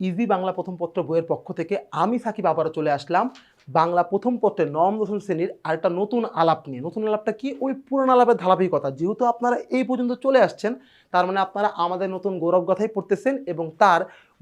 Easy Bangla প্রথম পত্র বইয়ের পক্ষ থেকে আমি সাকিব আবারও চলে আসলাম বাংলা প্রথম পত্রের নবম, দশম শ্রেণির আরেকটা নতুন আলাপ নিয়ে। নতুন আলাপটা কি? ওই পুরনো আলাপের ধারাবাহিকতা। যেহেতু আপনারা এই পর্যন্ত চলে আসছেন, তার মানে আপনারা আমাদের নতুন গৌরব গাথাই পড়তেছেন এবং তার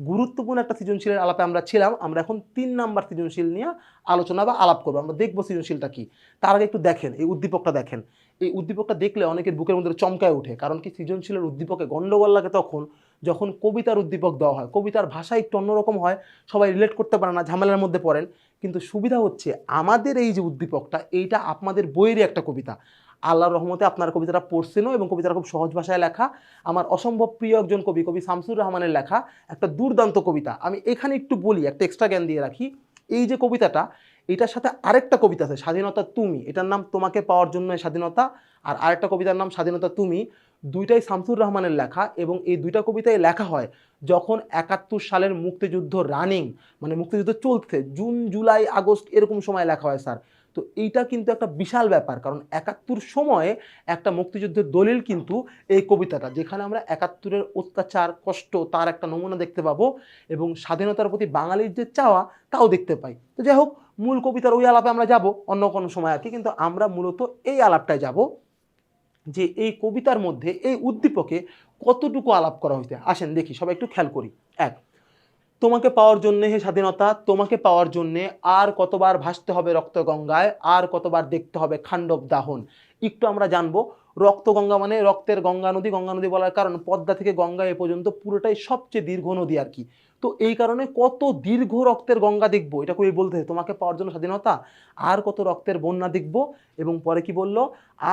গুরুত্বপূর্ণ একটা সৃজনশীলের আলাপে আমরা ছিলাম। আমরা এখন তিন নাম্বার সৃজনশীল নিয়ে আলোচনা বা আলাপ করব। আমরা দেখব সৃজনশীলটা কি। তার আগে একটু দেখেন, এই উদ্দীপকটা দেখেন। এই উদ্দীপকটা দেখলে অনেকের বুকের মধ্যে চমকায় ওঠে। কারণ কি, সৃজনশীলের উদ্দীপকে গণ্ডগোল লাগে তখন যখন কবিতার উদ্দীপক দেওয়া হয়, কবিতার ভাষা একটু অন্যরকম হয়, সবাই রিলেট করতে পারে না, ঝামেলার মধ্যে পড়েন। কিন্তু সুবিধা হচ্ছে, আমাদের এই যে উদ্দীপকটা, এইটা আপনাদের বইয়েরই একটা কবিতা। আল্লাহর রহমতে আপনার কবিতাটা পড়ছেনও এবং কবিতাটা খুব সহজ ভাষায় লেখা। আমার অসম্ভব প্রিয় একজন কবি কবি শামসুর রহমানের লেখা, একটা দুর্দান্ত কবিতা। আমি এখানে একটু বলি, একটা এক্সট্রা জ্ঞান দিয়ে রাখি। এই যে কবিতাটা, এটার সাথে আরেকটা কবিতা আছে, স্বাধীনতা তুমি। এটার নাম তোমাকে পাওয়ার জন্য স্বাধীনতা। আর আরেকটা কবিতার নাম স্বাধীনতা তুমি। দুইটাই শামসুর রহমানের লেখা এবং এই দুইটা কবিতায় লেখা হয়, যখন একাত্তর সালের মুক্তিযুদ্ধ রানিং মানে মুক্তিযুদ্ধ চলছে, জুন, জুলাই, আগস্ট, এরকম সময় লেখা হয় স্যার। তো এইটা কিন্তু একটা বিশাল ব্যাপার, কারণ একাত্তর সময়ে একটা মুক্তিযুদ্ধের দলিল কিন্তু এই কবিতাটা, যেখানে আমরা একাত্তরের অত্যাচার, কষ্ট, তার একটা নমুনা দেখতে পাবো এবং স্বাধীনতার প্রতি বাঙালির যে চাওয়া, তাও দেখতে পাই। তো যাই হোক, মূল কবিতার ওই আলাপে আমরা যাব, অন্য কোনো সময় আর কি, কিন্তু আমরা মূলত এই আলাপটায় যাব। যে এই কবিতার মধ্যে, এই উদ্দীপকে কতটুকু আলাপ করা হয়েছে আসেন দেখি, সবাই একটু খেয়াল করি। এক, তোমাকে পাওয়ার জন্যে হে স্বাধীনতা, তোমাকে পাওয়ার জন্যে আর কতবার ভাসতে হবে রক্তগঙ্গায়, আর কতবার দেখতে হবে খাণ্ডব দাহন। একটু আমরা জানব, রক্তগঙ্গা মানে রক্তের গঙ্গা নদী গঙ্গা নদী বলার কারণ, পদ্মা থেকে গঙ্গা এ পর্যন্ত পুরোটাই সবচেয়ে দীর্ঘ নদী আর কি। তো এই কারণে কত দীর্ঘ রক্তের গঙ্গা দেখব, এটা কবি বলতে তোমাকে পাওয়ার জন্য স্বাধীনতা, আর কত রক্তের বন্যা দেখব, এবং পরে কি বলল,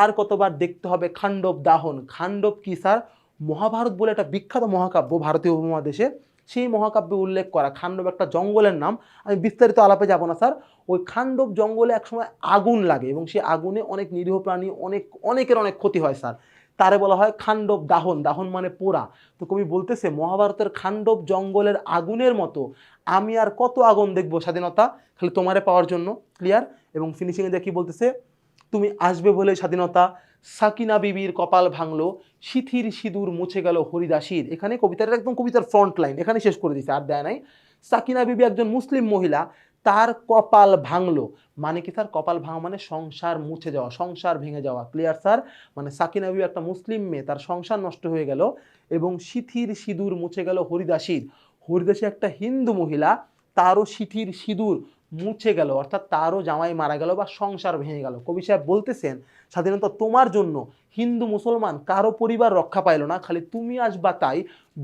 আর কতবার দেখতে হবে খাণ্ডব দাহন, খাণ্ডব কি স্যার? মহাভারত বলে একটা বিখ্যাত মহাকাব্য ভারতীয় উপমহাদেশে, সেই মহাকাব্যে উল্লেখ করা, খাণ্ডব একটা জঙ্গলের নাম, আমি বিস্তারিত আলাপে যাব না স্যার, ওই খাণ্ডব জঙ্গলে একসময় আগুন লাগে, এবং সেই আগুনে অনেক নিরীহ প্রাণী, অনেক, অনেকের অনেক ক্ষতি হয় স্যার তারে বলা হয় খাণ্ডব দাহন দাহন মানে পোড়া। তো কবি বলতেছে, মহাভারতের খাণ্ডব জঙ্গলের আগুনের মতো আমি আর কত আগুন দেখব স্বাধীনতা? খালি তোমারে পাওয়ার জন্য ক্লিয়ার এবং ফিনিশিংয়ে দেখি বলতেছে, তুমি আসবে বলে স্বাধীনতা, সাকিনা বিবির কপাল ভাঙলো শিথির সিঁদুর মুছে গেল হরিদাসীর। এখানে কবিতার একদম কবিতার ফ্রন্ট লাইন এখানে শেষ করে দিছে, আর দেয় নাই। সাকিনা বিবি একজন মুসলিম মহিলা তার কপাল ভাঙলো। মানে কি স্যার কপাল ভাঙা মানে সংসার মুছে যাওয়া, সংসার ভেঙে যাওয়া। ক্লিয়ার স্যার মানে সাকিনা বিবি একটা মুসলিম মেয়ে, তার সংসার নষ্ট হয়ে গেল এবং শিথির সিঁদুর মুছে গেল হরিদাসীর। হরিদাসী একটা হিন্দু মহিলা, তারও শিথির সিঁদুর মুছে গেল, অর্থাৎ তারও জামাই মারা গেল বা সংসার ভেঙে গেল। কবি সাহেব বলতেছেন, স্বাধীনতা তোমার জন্য, হিন্দু মুসলমান কারও পরিবার রক্ষা পাইলো না, খালি তুমি আসবা তাই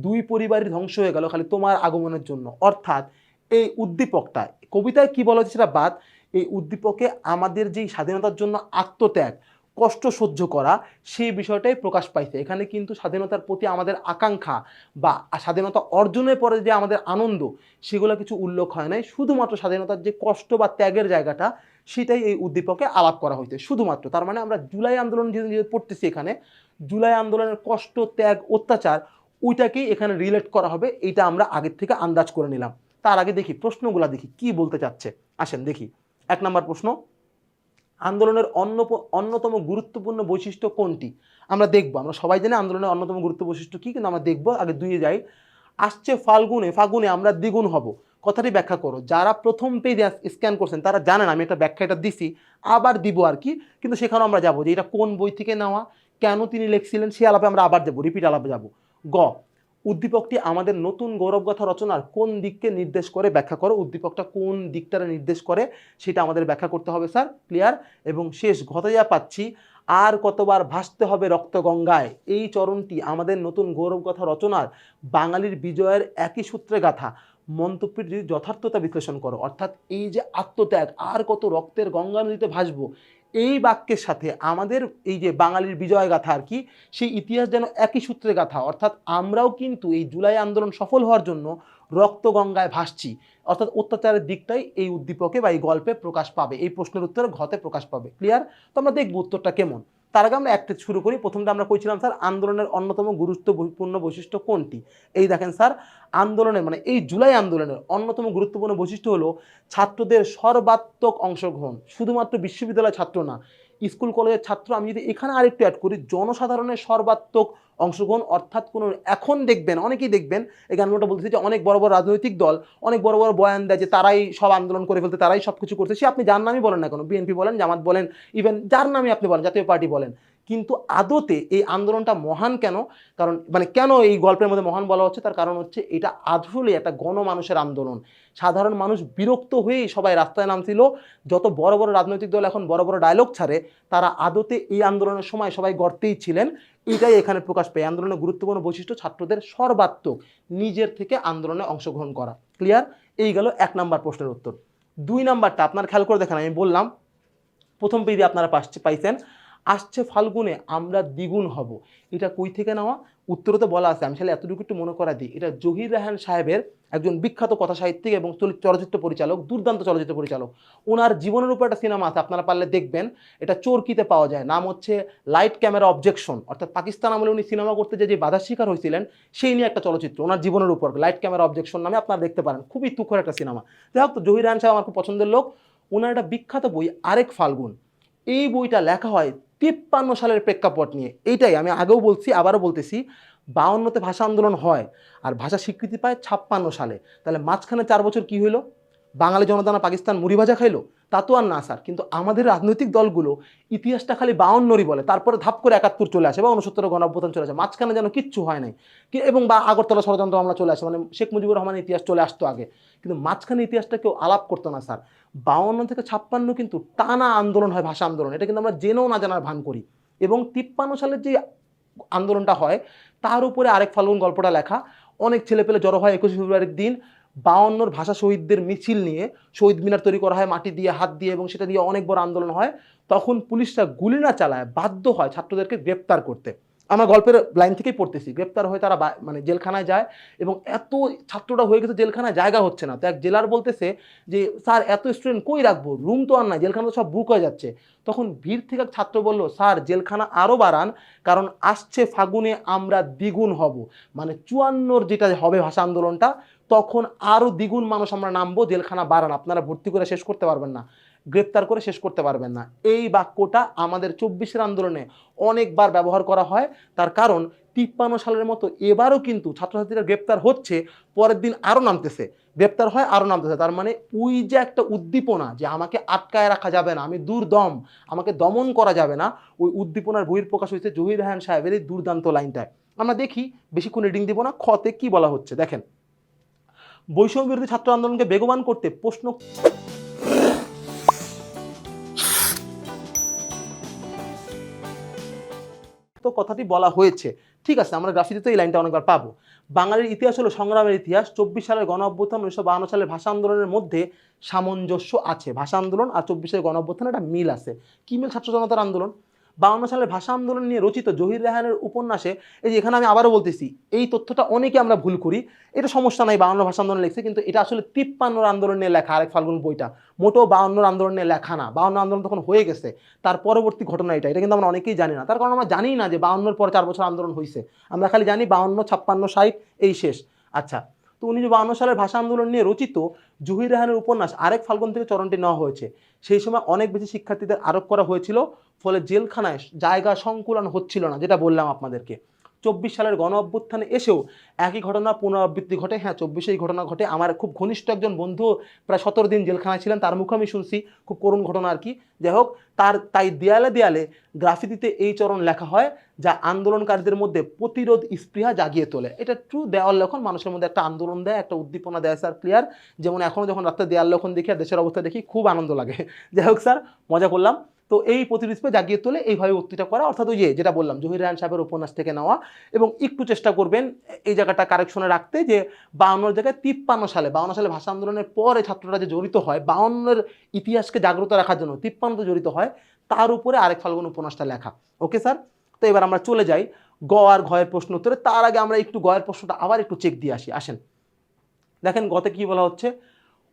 দুই পরিবারই ধ্বংস হয়ে গেল, খালি তোমার আগমনের জন্য। অর্থাৎ এই উদ্দীপকটা, কবিতায় কি বলা হচ্ছে সেটা বাদ, এই উদ্দীপকে আমাদের যেই স্বাধীনতার জন্য আত্মত্যাগ, কষ্ট সহ্য করা, সেই বিষয়টাই প্রকাশ পাইছে। এখানে কিন্তু স্বাধীনতার প্রতি আমাদের আকাঙ্ক্ষা বা স্বাধীনতা অর্জনের পরে যে আমাদের আনন্দ, সেগুলো কিছু উল্লেখ হয় নাই। শুধুমাত্র স্বাধীনতার যে কষ্ট বা ত্যাগের জায়গাটা, সেটাই এই উদ্দীপকে আলাপ করা হয়েছে। শুধুমাত্র, তার মানে আমরা জুলাই আন্দোলন যেহেতু পড়তেছি এখানে, জুলাই আন্দোলনের কষ্ট, ত্যাগ, অত্যাচার, ওইটাকেই এখানে রিলেট করা হবে। এটা আমরা আগের থেকে আন্দাজ করে নিলাম। তার আগে দেখি, প্রশ্নগুলো দেখি, কি বলতে চাচ্ছে? আসেন, দেখি। এক নম্বর প্রশ্ন, আন্দোলনের অন্য অন্যতম গুরুত্বপূর্ণ বৈশিষ্ট্য কোনটি? আমরা দেখব, আমরা সবাই জানি আন্দোলনের অন্যতম গুরুত্ব বৈশিষ্ট্য কী, কিন্তু আমরা দেখব, আগে দুইয়ে যাই। আসছে ফাল্গুনে ফাগুনে আমরা দ্বিগুণ হব। কথাটি ব্যাখ্যা করো, যারা প্রথম পেজে স্ক্যান করছেন, তারা জানেন, আমি একটা ব্যাখ্যা এটা দিছি, আবার দিব আর কি, কিন্তু সেখানেও আমরা যাব যে এটা কোন বই থেকে নেওয়া, কেন তিনি লিখছিলেন, সে আলাপে আমরা আবার যাব রিপিট আলাপে যাব। গ উদ্দীপকটি আমাদের নতুন গৌরবগাথা রচনার কোন দিককে নির্দেশ করে ব্যাখ্যা করো? উদ্দীপকটা কোন দিকটারে নির্দেশ করে সেটা আমাদের ব্যাখ্যা করতে হবে, স্যার। ক্লিয়ার? এবং শেষ ঘতে যা পাচ্ছি, আর কতবার ভাসতে হবে রক্তগঙ্গায় এই চরণটি আমাদের নতুন গৌরবগাথা রচনার বাঙালির বিজয়ের একই সূত্রে গাথা। মন্তব্যের যদি যথার্থতা বিশ্লেষণ করো। অর্থাৎ এই যে আত্মত্যাগ, আর কত রক্তের গঙ্গা নদীতে ভাসবো এই বাক্যের সাথে আমাদের এই যে বাঙালির বিজয় গাথা আর কি, সেই ইতিহাস যেন একই সূত্রে গাথা। অর্থাৎ আমরাও কিন্তু এই জুলাই আন্দোলন সফল হওয়ার জন্য রক্ত গঙ্গায় ভাসছি। অর্থাৎ অত্যাচারের দিকটাই এই উদ্দীপকে বা এই গল্পে প্রকাশ পাবে। এই প্রশ্নের উত্তরে ঘতে প্রকাশ পাবে। ক্লিয়ার তো আমরা দেখব উত্তরটা কেমন? তার আগে আমরা একটা শুরু করি। প্রথমটা আমরা কইছিলাম স্যার, আন্দোলনের অন্যতম গুরুত্বপূর্ণ বৈশিষ্ট্য কোনটি? এই দেখেন, স্যার, আন্দোলনের মানে এই জুলাই আন্দোলনের অন্যতম গুরুত্বপূর্ণ বৈশিষ্ট্য হলো ছাত্রদের সর্বাত্মক অংশগ্রহণ। শুধুমাত্র বিশ্ববিদ্যালয় ছাত্র না স্কুল কলেজের ছাত্র, আমি যদি এখানে আরেকটু অ্যাড করি, জনসাধারণের সর্বাত্মক অংশগ্রহণ, অর্থাৎ কোনো এখন দেখবেন, অনেকেই দেখবেন, এই গানগুলোটা বলতেছে যে অনেক বড় বড় রাজনৈতিক দল, অনেক বড় বড় বয়ান দেয় যে তারাই সব আন্দোলন করে ফেলতে, তারাই সব কিছু করছে। সে আপনি যার নামই বলেন না কেন বিএনপি বলেন, জামাত বলেন ইভেন যার নামই আপনি বলেন, জাতীয় পার্টি বলেন। কিন্তু আদতে এই আন্দোলনটা মহান কেন? কারণ মানে কেন এই গল্পের মধ্যে মহান বলা হচ্ছে? তার কারণ হচ্ছে এটা আসলে একটা গণমানুষের আন্দোলন। সাধারণ মানুষ বিরক্ত হয়েই সবাই রাস্তায় নামছিল। যত বড় বড় রাজনৈতিক দল এখন বড় বড় ডায়লগ ছাড়ে, তারা আদতে এই আন্দোলনের সময় সবাই গর্তেই ছিলেন। এটাই এখানে প্রকাশ পায়। আন্দোলনের গুরুত্বপূর্ণ বৈশিষ্ট্য ছাত্রদের সর্বাত্মক নিজের থেকে আন্দোলনে অংশগ্রহণ করা। ক্লিয়ার এই গেল এক নাম্বার প্রশ্নের উত্তর। দুই নাম্বারটা, আপনার খেয়াল করে দেখেন, আমি বললাম, প্রথম পেজে আপনারা পাইছেন। আসছে ফাল্গুনে, আমরা দ্বিগুণ হব। এটা কই থেকে নেওয়া? উত্তরে তো বলা আছে। আমি তাহলে এতটুকু একটু মনে করা দিই। এটা জহির রাহান সাহেবের একজন বিখ্যাত কথা সাহিত্যিক এবং চলচ্চিত্র পরিচালক, দুর্দান্ত চলচ্চিত্র পরিচালক। ওনার জীবনের উপর একটা সিনেমা আছে, আপনারা পারলে দেখবেন। এটা চোরকিতে পাওয়া যায়। নাম হচ্ছে লাইট ক্যামেরা অবজেকশন। অর্থাৎ পাকিস্তান আমলে উনি সিনেমা করতে যে বাধার শিকার হয়েছিলেন, সেই নিয়ে একটা চলচ্চিত্র। ওনার জীবনের উপর লাইট ক্যামেরা অবজেকশন নামে আপনারা দেখতে পারেন। খুবই তুখর একটা সিনেমা। যাই হোক, তো জহির রাহান সাহেব আমার খুব পছন্দের লোক। ওনার একটা বিখ্যাত বই, আরেক ফাল্গুন। এই বইটা লেখা হয় তিপ্পান্ন সালের প্রেক্ষাপট নিয়ে। এইটাই আমি আগেও বলছি, আবারও বলতেছি, বাউন্নতে ভাষা আন্দোলন হয় আর ভাষা স্বীকৃতি পায় ছাপ্পান্ন সালে। তাহলে মাঝখানে চার বছর কি হইল? বাঙালি জনতা না পাকিস্তান মুড়ি ভাজা খাইলো? তা তো আর না, স্যার। কিন্তু আমাদের রাজনৈতিক দলগুলো ইতিহাসটা খালি বাউন্নরই বলে। তারপরে ধাপ করে একাত্তর চলে আসে বা উনসত্তর গণঅভ্যুত্থান চলে আসে। মাঝখানে যেন কিচ্ছু হয় নাই। কি- এবং বা আগরতলা ষড়যন্ত্র আমরা চলে আসে। মানে শেখ মুজিবুর রহমানের ইতিহাস চলে আসতো আগে। কিন্তু মাঝখানে ইতিহাসটা কেউ আলাপ করতো না, স্যার। বাউন্ন থেকে ছাপ্পান্ন কিন্তু টানা আন্দোলন হয় ভাষা আন্দোলন। এটা কিন্তু আমরা জেনেও না জানার ভান করি। এবং তিপ্পান্ন সালের যে আন্দোলনটা হয়, তার উপরে আরেক ফাল্গুন গল্পটা লেখা, অনেক ছেলেপেলে জড়ো হয় একুশে ফেব্রুয়ারির দিন, বাউন্নর ভাষা শহীদদের মিছিল নিয়ে শহীদ মিনার তৈরি করা হয়, মাটি দিয়ে, হাত দিয়ে এবং সেটা দিয়ে অনেক বড় আন্দোলন হয়। তখন পুলিশরা গুলি না চালায়, বাধ্য হয় ছাত্রদেরকে গ্রেপ্তার করতে। আমরা গল্পের লাইন থেকেই পড়তেছি। গ্রেপ্তার হয়ে তারা মানে জেলখানায় যায় এবং এত ছাত্রটা হয়ে গেছে জেলখানায় জায়গা হচ্ছে না। তো এক জেলার বলতেছে যে, স্যার, এত স্টুডেন্ট কই রাখব? রুম তো আর নাই, জেলখানা তো সব বুক হয়ে যাচ্ছে। তখন ভিড় থেকে এক ছাত্র বলল, স্যার, জেলখানা আরও বাড়ান, কারণ আসছে ফাগুনে আমরা দ্বিগুণ হব। মানে চুয়ান্নর যেটা হবে ভাষা আন্দোলনটা, তখন আরও দ্বিগুণ মানুষ আমরা নামবো, জেলখানা বাড়ান। আপনারা ভর্তি করে শেষ করতে পারবেন না। গ্রেপ্তার করে শেষ করতে পারবেন না। এই বাক্যটা আমাদের চব্বিশের আন্দোলনে অনেকবার ব্যবহার করা হয়। তার কারণ তিপ্পান্ন সালের মতো এবারও কিন্তু ছাত্রছাত্রীরা গ্রেপ্তার হচ্ছে, পরের দিন আরও নামতেছে। গ্রেপ্তার হয়, আরও নামতেছে। তার মানে ওই যে একটা উদ্দীপনা যে আমাকে আটকায় রাখা যাবে না, আমি দুর্দম, আমাকে দমন করা যাবে না, ওই উদ্দীপনার বহির্প্রকাশ হয়েছে জহির রাহান সাহেবের এই দুর্দান্ত লাইনটায়। আমরা দেখি, বেশিক্ষণ রিডিং দিব না, খতে কি বলা হচ্ছে? দেখেন বৈষম্য বিরোধী ছাত্র আন্দোলনকে বেগবান করতে প্রশ্ন কথাটি বলা হয়েছে। ঠিক আছে, আমরা গ্রাফিতে এই লাইনটা অনেকবার পাবো। বাঙালির ইতিহাস হলো সংগ্রামের ইতিহাস। চব্বিশ সালের গণ অভ্যুত্থান, উনিশশো বাহান্ন সালের ভাষা আন্দোলনের মধ্যে সামঞ্জস্য আছে। ভাষা আন্দোলন আর চব্বিশের গণ অভ্যুত্থান একটা মিল আছে। কি মিল ছাত্র জনতার আন্দোলন? বাউন্ন সালের ভাষা আন্দোলন নিয়ে রচিত জহির রেহানের উপন্যাসে, এই যে এখানে আমি আবারও বলতেছি, এই তথ্যটা অনেকে আমরা ভুল করি। এটা সমস্যা নাই, বাউন্ন ভাষা আন্দোলন লেখছে, কিন্তু এটা আসলে তিপ্পান্নর আন্দোলন নিয়ে লেখা আরেক ফাল্গুন বইটা। মোটো বাউন্নর আন্দোলন নিয়ে লেখা না। বাউন্ন আন্দোলন তখন হয়ে গেছে। তার পরবর্তী ঘটনা এটা। এটা কিন্তু আমরা অনেকেই জানি না। তার কারণ আমরা জানি না যে বাউন্নর পরে চার বছর আন্দোলন হয়েছে আমরা খালি জানি বাউন্ন, ছাপ্পান্ন, ষাট, এই শেষ। আচ্ছা তো উনিশশো বাউন্ন সালের ভাষা আন্দোলন নিয়ে রচিত জহির রেহানের উপন্যাস আরেক ফাল্গুন থেকে চরণটি নেওয়া হয়েছে, সেই সময় অনেক বেশি শিক্ষার্থীদের আরোপ করা হয়েছিল। ফলে জেলখানায় জায়গা সংকুলন হচ্ছিল না, যেটা বললাম আপনাদেরকে। চব্বিশ সালের গণ অভ্যুত্থানে এসেও একই ঘটনা পুনরাবৃত্তি ঘটে। হ্যাঁ চব্বিশে এই ঘটনা ঘটে। আমার খুব ঘনিষ্ঠ একজন বন্ধু প্রায় সতেরো দিন জেলখানায় ছিলেন, তার মুখে আমি শুনছি। খুব করুণ ঘটনা আর কি। যাই হোক, তার, তাই দেয়ালে দেয়ালে গ্রাফিতিতে এই চরণ লেখা হয়, যা আন্দোলনকারীদের মধ্যে প্রতিরোধ স্পৃহা জাগিয়ে তোলে। এটা ট্রু দেওয়াল লেখন, মানুষের মধ্যে একটা আন্দোলন দেয়, একটা উদ্দীপনা দেয় স্যার ক্লিয়ার যেমন এখনও যখন রাত্রে দেয়াল লেখন দেখি আর দেশের অবস্থা দেখি, খুব আনন্দ লাগে। যাই হোক স্যার মজা করলাম। তো এই প্রতিরূপে জাগিয়ে তোলে এইভাবে উক্তিটা করা। অর্থাৎ ওই যে যেটা বললাম, জহির রায়ন সাহেবের উপন্যাস থেকে নেওয়া এবং একটু চেষ্টা করবেন এই জায়গাটা কারেকশনে রাখতে যে বাউন্নর জায়গায় তিপ্পান্ন সালে, বাউন্ন সালে ভাষা আন্দোলনের পরে ছাত্ররা যে জড়িত হয়, বাউন্নের ইতিহাসকে জাগ্রত রাখার জন্য তিপ্পান্নতে জড়িত হয়, তার উপরে আরেক ফাল্গুন উপন্যাসটা লেখা। Okay sir? তো এবার আমরা চলে যাই গ আর ঘয়ের প্রশ্ন উত্তরে। তার আগে আমরা একটু গয়ের প্রশ্নটা আবার একটু চেক দিয়ে আসি। আসেন। দেখেন গতে কি বলা হচ্ছে?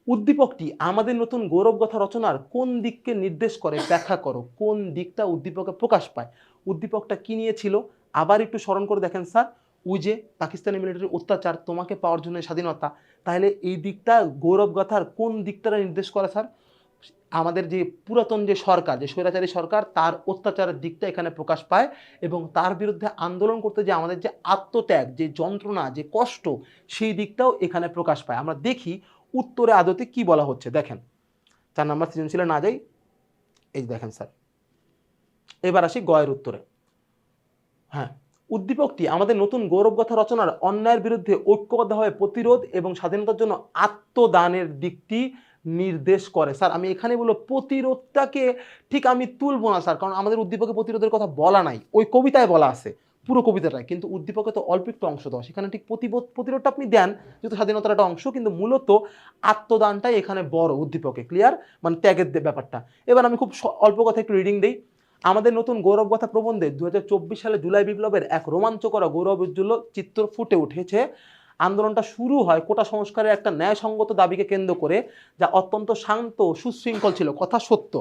উদ্দীপকটি আমাদের নতুন গৌরবগাথা রচনার কোন দিককে নির্দেশ করে ব্যাখ্যা করো? কোন দিকটা উদ্দীপকে প্রকাশ পায়? উদ্দীপকটা কি নিয়েছিল আবার একটু স্মরণ করে দেখেন স্যার। যে পাকিস্তানি মিলিটারির অত্যাচার তোমাকে পাওয়ার জন্য স্বাধীনতা, তাহলে এই দিকটা গৌরবগাথার কোন দিকটা নির্দেশ করে স্যার? আমাদের যে পুরাতন যে সরকার, যে স্বৈরাচারী সরকার, তার অত্যাচারের দিকটা এখানে প্রকাশ পায় এবং তার বিরুদ্ধে আন্দোলন করতে যে আমাদের যে আত্মত্যাগ, যে যন্ত্রণা, যে কষ্ট, সেই দিকটাও এখানে প্রকাশ পায়। আমরা দেখি উত্তরে আদতে কি বলা হচ্ছে? দেখেন, চার নাম্বার সৃজনশীলে না যাই, এই দেখেন স্যার, এবার আসি গয়ের উত্তরে। হ্যাঁ উদ্দীপকটি আমাদের নতুন গৌরবগাথা রচনার অন্যায়ের বিরুদ্ধে ঐক্যবদ্ধভাবে প্রতিরোধ এবং স্বাধীনতার জন্য আত্মদানের দিকটি নির্দেশ করে। স্যার, আমি এখানে বলব প্রতিরোধটাকে ঠিক আমি তুলবো না, স্যার, কারণ আমাদের উদ্দীপকে প্রতিরোধের কথা বলা নাই। ওই কবিতায় বলা আছে পুরো কবিতাটায় কিন্তু উদ্দীপকে তো অল্প একটু অংশ দেওয়া সেখানে ঠিক প্রতিবোধ প্রতিরোধটা আপনি দেন, যেহেতু স্বাধীনতার একটা অংশ, কিন্তু মূলত আত্মদানটাই এখানে বড় উদ্দীপকে ক্লিয়ার মানে ত্যাগের ব্যাপারটা। এবার আমি খুব অল্প কথা একটু রিডিং দিই। আমাদের নতুন গৌরবগাথা প্রবন্ধে দু হাজার চব্বিশ সালে জুলাই বিপ্লবের এক রোমাঞ্চকর গৌরব উজ্জ্বল চিত্র ফুটে উঠেছে। আন্দোলনটা শুরু হয় কোটা সংস্কারের একটা ন্যায়সঙ্গত দাবিকে কেন্দ্র করে, যা অত্যন্ত শান্ত সুশৃঙ্খল ছিল, কথা সত্য।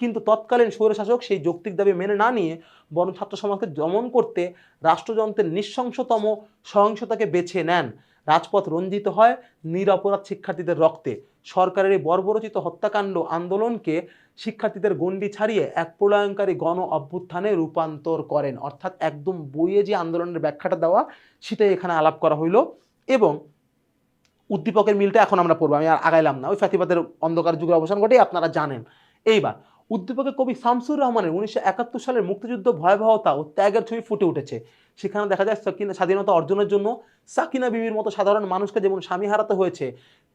কিন্তু তৎকালীন স্বৈরশাসক সেই যৌক্তিক দাবি মেনে না নিয়ে বরং ছাত্র সমাজকে দমন করতে রাষ্ট্রযন্ত্রের নৃশংসতম সহিংসতাকে বেছে নেন। রাজপথ রঞ্জিত হয় নিরপরাধ শিক্ষার্থীদের রক্তে। সরকারের এই বর্বরচিত হত্যাকাণ্ড আন্দোলনকে শিক্ষার্থীদের গণ্ডি ছাড়িয়ে এক প্রলয়ঙ্কারী গণ অভ্যুত্থানে রূপান্তর করেন। অর্থাৎ একদম বইয়ে যে আন্দোলনের ব্যাখ্যাটা দেওয়া, সেটাই এখানে আলাপ করা হইল এবং উদ্দীপকের মিলটা এখন আমরা পড়ব। আমি আর আগাইলাম না। ওই ফাতিবাদের অন্ধকার যুগের অবসান ঘটে আপনারা জানেন। এইবার উদ্দীপকের কবি শামসুর রহমানের উনিশশো একাত্তর সালের মুক্তিযুদ্ধ ভয়াবহতা ও ত্যাগের ছবি ফুটে উঠেছে। সেখানে দেখা যায় সাকিনা, স্বাধীনতা অর্জনের জন্য সাকিনা বিবির মতো সাধারণ মানুষকে যেমন স্বামী হারাতে হয়েছে,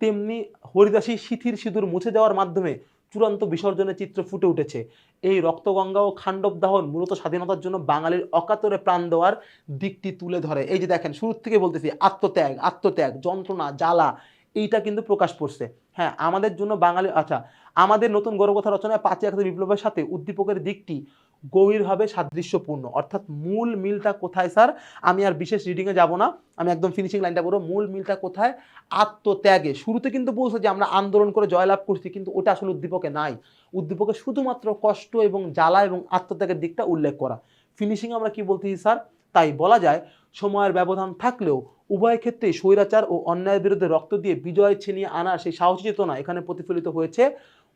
তেমনি হরিদাসী শিথির সিঁদুর মুছে দেওয়ার মাধ্যমে চূড়ান্ত বিসর্জনের চিত্র ফুটে উঠেছে। এই রক্তগঙ্গা ও খাণ্ডব দাহন মূলত স্বাধীনতার জন্য বাঙালির অকাতরে প্রাণ দেওয়ার দিকটি তুলে ধরে। এই যে দেখেন, শুরুর থেকে বলতেছি, আত্মত্যাগ আত্মত্যাগ, যন্ত্রণা, জ্বালা, এইটা কিন্তু প্রকাশ করছে। হ্যাঁ আমাদের জন্য বাঙালি আচ্ছা আমাদের নতুন গৌরবকথা রচনায় পাঁচই আগস্ট বিপ্লবের সাথে উদ্দীপকের দিকটি গভীরভাবে সাদৃশ্যপূর্ণ। অর্থাৎ মূল মিলটা কোথায়, স্যার? আমি আর বিশেষ রিডিংয়ে যাব না। আমি একদম ফিনিশিং লাইনটা বলব। মূল মিলটা কোথায়? আত্মত্যাগে। শুরুতে কিন্তু বলছে যে, আমরা আন্দোলন করে জয়লাভ করছি, কিন্তু ওটা আসলে উদ্দীপকে নাই। উদ্দীপকে শুধুমাত্র কষ্ট এবং জ্বালা এবং আত্মত্যাগের দিকটা উল্লেখ করা। ফিনিশিং আমরা কি বলতেছি, স্যার? তাই বলা যায়, সময়ের ব্যবধান থাকলেও উভয় ক্ষেত্রে স্বৈরাচার ও অন্যায়ের বিরুদ্ধে রক্ত দিয়ে বিজয় ছিনিয়ে আনার সেই সাহসী চেতনা এখানে প্রতিফলিত হয়েছে।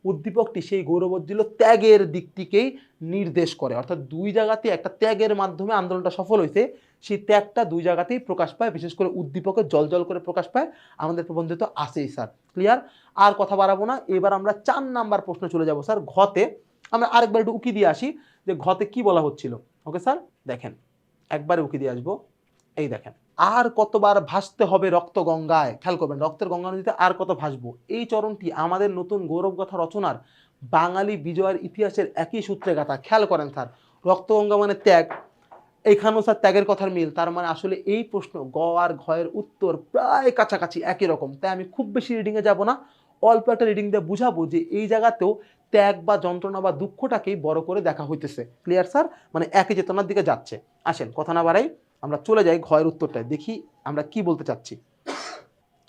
উদ্দীপকটি সেই গৌরবোজ্জ্বল ত্যাগের দিকটিকেই নির্দেশ করে। অর্থাৎ দুই জায়গাতে একটা ত্যাগের মাধ্যমে আন্দোলনটা সফল হয়েছে। সেই ত্যাগটা দুই জায়গাতেই প্রকাশ পায়, বিশেষ করে উদ্দীপকে জল জল করে প্রকাশ পায়। আমাদের প্রবন্ধে তো আসেই স্যার, ক্লিয়ার? আর কথা বাড়াবো না, এবার আমরা চার নাম্বার প্রশ্ন চলে যাব স্যার, ঘতে। আমরা আরেকবার একটু উকি দিয়ে আসি যে ঘতে কি বলা হচ্ছিল। ওকে স্যার, দেখেন, একবারে উকি দিয়ে আসব। এই দেখেন আর কতবার ভাসতে হবে রক্ত গঙ্গায়? খেয়াল করবেন, রক্তের গঙ্গা নদীতে আর কত ভাসবো? এই চরণটি আমাদের নতুন গৌরবগাথা রচনার বাঙালি বিজয়ের ইতিহাসের একই সূত্রে গাথা খেয়াল করেন স্যার রক্তগঙ্গা মানে ত্যাগ। এখানেও স্যার ত্যাগের কথার মিল, তার মানে আসলে এই প্রশ্ন, গ আর ঘয়ের উত্তর প্রায় কাছাকাছি একই রকম। তাই আমি খুব বেশি রিডিংয়ে যাব না, অল্প একটা রিডিং দিয়ে বুঝাবো যে এই জায়গাতেও ত্যাগ বা যন্ত্রণা বা দুঃখটাকেই বড় করে দেখা হইতেছে। Clear sir? মানে একই চেতনার দিকে যাচ্ছে। আসেন, কথা না বাড়াই। আমরা চলে যাই ঘয়ের উত্তরটায়। দেখি আমরা কি বলতে চাচ্ছি।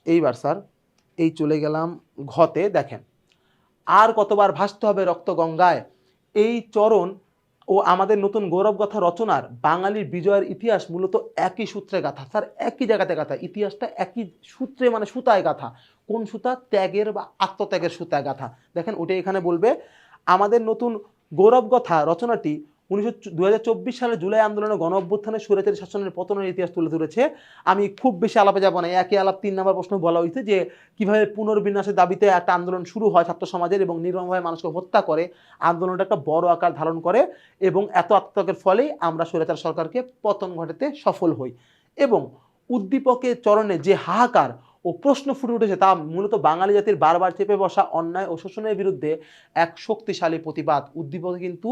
এইবার স্যার, এই চলে গেলাম ঘতে, দেখেন। আর কতবার ভাসতে হবে রক্ত গঙ্গায়? এই চরণ ও আমাদের নতুন গৌরবগাথা রচনার বাঙালির বিজয়ের ইতিহাস মূলত একই সূত্রে গাথা। স্যার, একই জায়গাতে গাথা। ইতিহাসটা একই সূত্রে মানে সুতায় গাথা। কোন সুতা? ত্যাগের বা আত্মত্যাগের সুতায় গাথা। দেখেন, ওটাই এখানে বলবে। আমাদের নতুন গৌরবগাথা রচনাটি উনিশশো দু সালের জুলাই আন্দোলনে গণ অভ্যুত্থানে সুরেতের শাসনের পতনের ইতিহাস তুলে ধরেছে। আমি খুব বেশি আলাপে যাব না। একই আলাপ তিন নম্বর প্রশ্ন বলা হয়েছে যে, কীভাবে পুনর্বিন্যাসের দাবিতে একটা আন্দোলন শুরু হয় ছাত্র সমাজের এবং নির্মমভাবে মানুষকে হত্যা করে, আন্দোলনটা একটা বড় আকার ধারণ করে এবং এত আত্মত্যাগের ফলেই আমরা স্বৈরাচার সরকারকে পতন ঘটাতে সফল হই। এবং উদ্দীপকের চরণে যে হাহাকার ও প্রশ্ন ফুটে উঠেছে তা মূলত বাঙালি জাতির বারবার চেপে বসা অন্যায় ও শোষণের বিরুদ্ধে এক শক্তিশালী প্রতিবাদ। উদ্দীপকে কিন্তু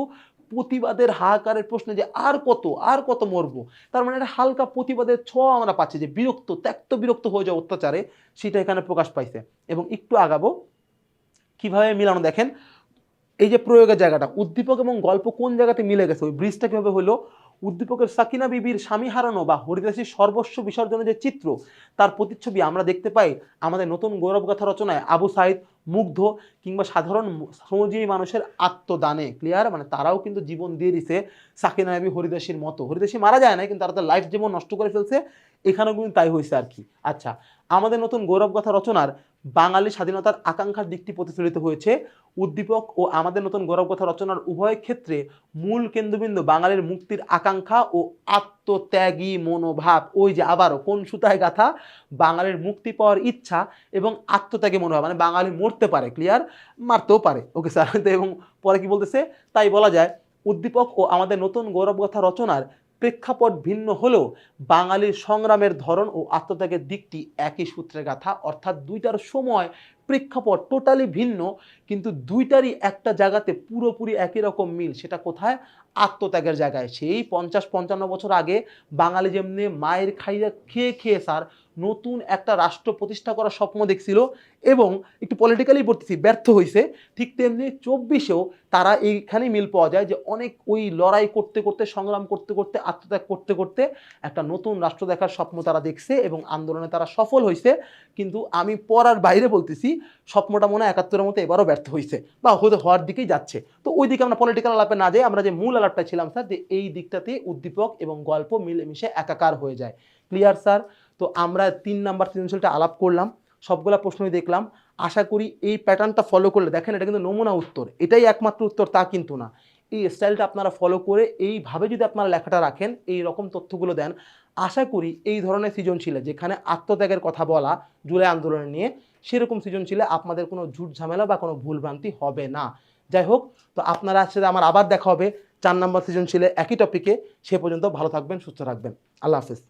প্রতিবাদের হাহাকারের প্রশ্নে যে আর কত আর কত মরবো? তার মানে একটা হালকা প্রতিবাদের ছোঁয়া আমরা পাচ্ছি যে বিরক্ত, ত্যক্ত বিরক্ত হয়ে যাওয়া অত্যাচারে সেটা এখানে প্রকাশ পাইছে। এবং একটু আগাবো, কীভাবে মিলানো দেখেন? এই যে প্রয়োগের জায়গাটা, উদ্দীপক এবং গল্প কোন জায়গাতে মিলে গেছে? ওই ব্রিজটা কীভাবে হলো? উদ্দীপকের সাকিনা বিবির স্বামী হারানো বা হরিদাসীর সর্বস্ব বিসর্জনের যে চিত্র, তার প্রতিচ্ছবি আমরা দেখতে পাই আমাদের নতুন গৌরবগাথা রচনায় আবু সাইদ মুগ্ধ কিংবা সাধারণ শ্রমজীবী মানুষের আত্মদানে ক্লিয়ার মানে তারাও কিন্তু জীবন দিয়ে দিছে সাকিনা বিবি হরিদাসীর মতো। হরিদাসী মারা যায় না কিন্তু তারা তার লাইফ যেমন নষ্ট করে ফেলছে, এখানেও কিন্তু তাই হয়েছে আর কি। আচ্ছা আমাদের নতুন গৌরবগাথা রচনার বাঙালি স্বাধীনতার আকাঙ্ক্ষার দিকটি প্রতিফলিত হয়েছে। উদ্দীপক ও আমাদের নতুন গৌরবকথা রচনার উভয় ক্ষেত্রে মূল কেন্দ্রবিন্দু বাঙালির মুক্তির আকাঙ্ক্ষা ও আত্মত্যাগী মনোভাব। ওই যে আবারও, কোন সুতায় গাথা? বাঙালির মুক্তি পাওয়ার ইচ্ছা এবং আত্মত্যাগী মনোভাব মানে বাঙালি মরতে পারে ক্লিয়ার মারতেও পারে। ওকে স্যার এবং পরে কি বলতেছে? তাই বলা যায়, উদ্দীপক ও আমাদের নতুন গৌরবকথা রচনার প্রেক্ষাপট ভিন্ন হলেও বাঙালির সংগ্রামের ধরন ও আত্মত্যাগের দিকটি একই সূত্রে গাথা। অর্থাৎ দুইটার সময় প্রেক্ষাপট টোটালি ভিন্ন, কিন্তু দুইটারই একটা জায়গাতে পুরোপুরি একই রকম মিল, সেটা কোথায়? আত্মত্যাগের জায়গায়। সেই পঞ্চাশ পঞ্চান্ন বছর আগে বাঙালি যেমনি মায়ের খাইয়া খেয়ে খেয়ে স্যার নতুন একটা রাষ্ট্র প্রতিষ্ঠা করার স্বপ্ন দেখছিল এবং একটু পলিটিক্যালি বলতেছি ব্যর্থ হয়েছে ঠিক তেমনি চব্বিশেও তারা এইখানেই মিল পাওয়া যায় যে অনেক ওই লড়াই করতে করতে, সংগ্রাম করতে করতে, আত্মত্যাগ করতে করতে একটা নতুন রাষ্ট্র দেখার স্বপ্ন তারা দেখছে এবং আন্দোলনে তারা সফল হয়েছে কিন্তু আমি পড়ার বাইরে বলতেছি, স্বপ্নটা মনে হয় একাত্তরের মতো এবারও ব্যর্থ হয়েছে বা হয়তো হওয়ার দিকেই যাচ্ছে। তো ওই দিকে আমরা পলিটিক্যাল আলাপে না যাই আমরা যে মূল আলাপটা ছিলাম স্যার, যে এই দিকটাতে উদ্দীপক এবং গল্প মিলেমিশে একাকার হয়ে যায়। ক্লিয়ার স্যার তো আমরা তিন নাম্বার সৃজনশীলটা আলাপ করলাম, সবগুলা প্রশ্নই দেখলাম। আশা করি এই প্যাটার্নটা ফলো করলে, দেখেন এটা কিন্তু নমুনা উত্তর, এটাই একমাত্র উত্তর, তা কিন্তু না। এই স্টাইলটা আপনারা ফলো করে, এইভাবে যদি আপনারা লেখাটা রাখেন, এই রকম তথ্যগুলো দেন, আশা করি এই ধরনের সৃজনশীলে, যেখানে আত্মত্যাগের কথা বলা, জুলাই আন্দোলন নিয়ে, সেরকম সৃজনশীলে আপনাদের কোনো ঝুট ঝামেলা বা কোনো ভুলভ্রান্তি হবে না। যাই হোক, তো আপনারা সাথে আমার আবার দেখা হবে, চার নম্বর সৃজনশীলে একই টপিকে সে পর্যন্ত ভালো থাকবেন, সুস্থ থাকবেন। আল্লাহ হাফিজ।